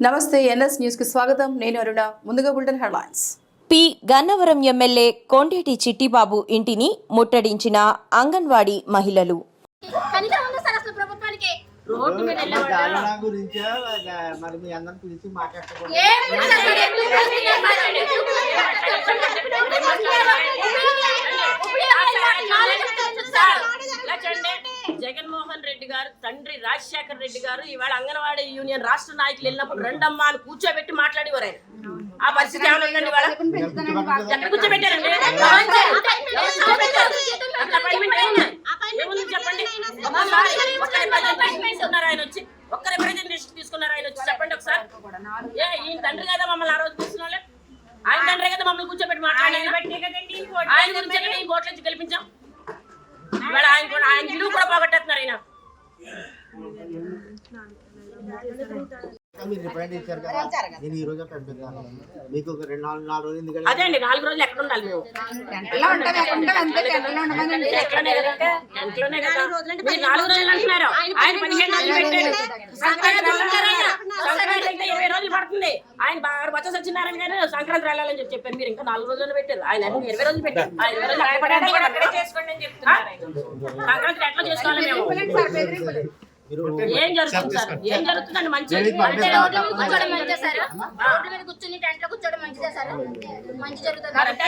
నమస్తే ఎన్ఎస్ న్యూస్కి స్వాగతం. నేను అరుణ. ముందుగా bulletin headlines. P. Gannavaram MLA Kondeti Chittibabu anganwadi ముట్టడించిన anganwadi మహిళలు. రోడ్డు మీద వెళ్ళేవాడు దారుణ గురించే? ఆ, మరి మీ అందరిని పిలిచి మాట్లాడకూడదు జగన్మోహన్ రెడ్డి గారు తండ్రి రాజశేఖర్ రెడ్డి గారు ఇవాళ అంగన్వాడీ యూనియన్ రాష్ట్ర నాయకులు వెళ్ళినప్పుడు రెండమ్మా అని కూర్చోబెట్టి మాట్లాడేవారు ఆయన. ఆ పరిస్థితి ఏమైనా ఉందండి ఇవాళ? ఎక్కడ కూర్చోబెట్టారండి? చెప్పండి? తీసుకున్నారు ఆయన వచ్చి. ఒక్క రిప్రజెంటేషన్ తీసుకున్నారు ఆయన వచ్చి. చెప్పండి ఒకసారి. ఏ ఈయన తండ్రి కదా మమ్మల్ని ఆ రోజు తీసుకున్న ఆయన తండ్రి కదా మమ్మల్ని కూర్చోబెట్టి మాట్లాడాలి ఆయన గురించి ఈ ఓట్ల నుంచి గెలిపించాం. ఆయన కూడా ఆయన విలువ కూడా పోగొట్టేస్తున్నారు ఆయన మీకు ఒక రెండు నాలుగు నాలుగు రోజులు అదే అండి నాలుగు రోజులు ఎక్కడ ఉండాలి మేము? ఎక్కడనే కదా? కదా మీరు నాలుగు రోజులు అంటున్నారు. ఆయన పదిహేను రోజులు పెట్టారు సంక్రాంతి వెళ్ళారు ఆయన. సంక్రాంతి అయితే పడుతుంది ఆయన బాగా బచ్చ సత్యనారాయణ గారు సంక్రాంతి వెళ్ళాలని చెప్పి చెప్పారు. మీరు ఇంకా నాలుగు రోజులు పెట్టారు. ఆయన ఇరవై రోజులు పెట్టారు. ఇరవై రోజులు. సంక్రాంతి ఎట్లా చేసుకోవాలి మేము? ఏం జరుగుతుంది సార్ ఏం జరుగుతుందండి? మంచి కూర్చోవడం మంచిదే సార్? రోడ్ల మీద కూర్చుని టెంట్లో కూర్చోవడం మంచిదే సార్? మంచి జరుగుతుంది?